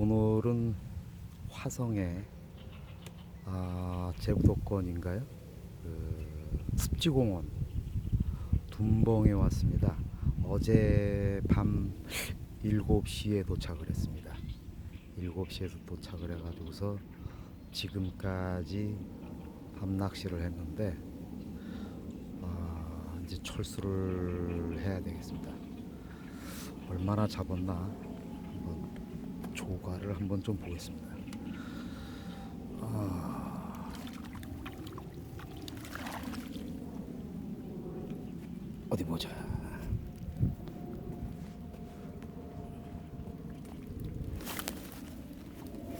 오늘은 화성에 아, 제부도권인가요? 그 습지공원 둔벙에 왔습니다. 어제 밤 7시에 도착을 했습니다. 7시에서 도착을 해가지고서 지금까지 밤 낚시를 했는데 아, 이제 철수를 해야 되겠습니다. 얼마나 잡았나 조과를 한번 좀 보겠습니다. 아, 어디 보자.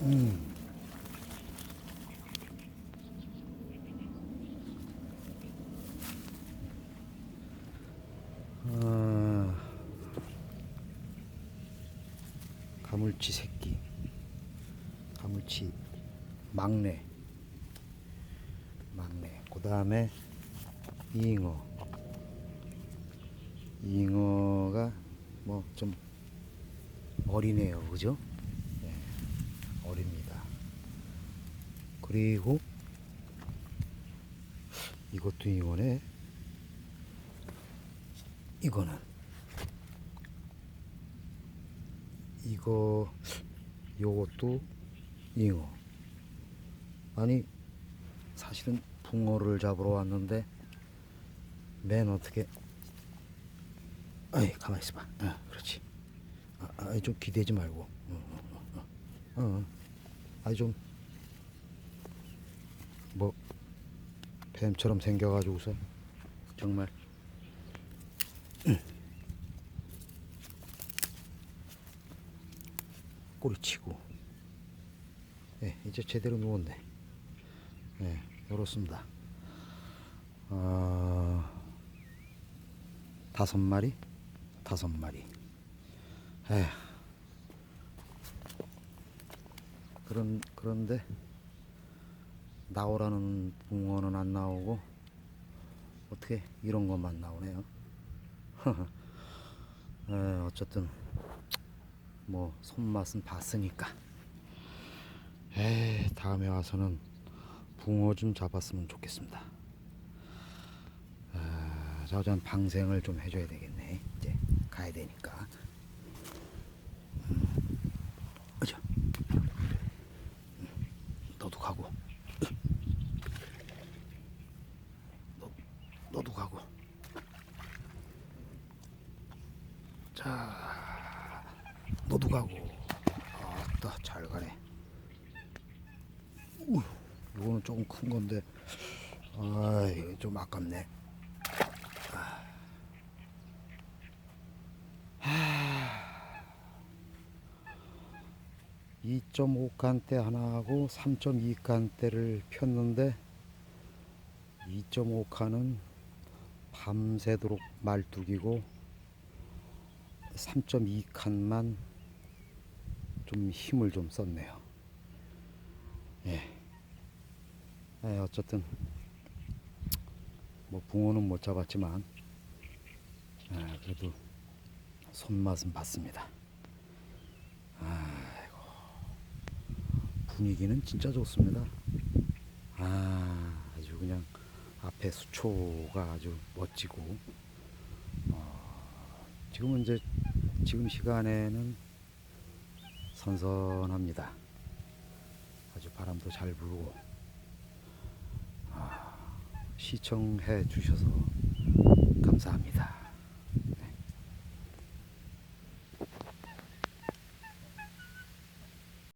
음. 아, 가물치 새끼, 가물치 막내, 막내. 그 다음에 잉어, 잉어가 뭐 좀 어리네요, 그죠? 네, 어립니다. 그리고 이것도 잉어네. 이거는 이거 요것도 잉어 아니 사실은 붕어를 잡으러 왔는데 맨 어떻게 아이 가만히 있어봐. 아, 그렇지. 아, 아, 좀 기대지 말고. 어, 어, 어, 어. 어. 아니 좀뭐 뱀처럼 생겨가지고서 정말. 꼬리치고 예, 이제 제대로 누웠네. 예, 이렇습니다. 아, 다섯 마리? 다섯 마리. 에 그런 그런데 나오라는 붕어는 안 나오고 어떻게 이런 것만 나오네요? 에, 어쨌든 뭐 손맛은 봤으니까 에 다음에 와서는 붕어 좀 잡았으면 좋겠습니다. 아, 저전 방생을 좀 해줘야 되겠네. 이제 가야 되니까. 음. 음, 너도 가고. 너, 너도 가고. 자 너도 가고. 아따 잘 가네. 우, 이거는 조금 큰 건데 아 이거 좀 아깝네 하... 2.5칸대 하나하고 3.2칸대를 폈는데 2.5칸은 밤새도록 말뚝이고 3.2칸만 좀 힘을 좀 썼네요. 예. 예, 어쨌든 뭐 붕어는 못 잡았지만 아, 그래도 손맛은 봤습니다. 아이고 분위기는 진짜 좋습니다. 아 아주 그냥 앞에 수초가 아주 멋지고 어, 지금은 이제 지금 시간에는 선선합니다. 아주 바람도 잘 불고 아, 시청해 주셔서 감사합니다.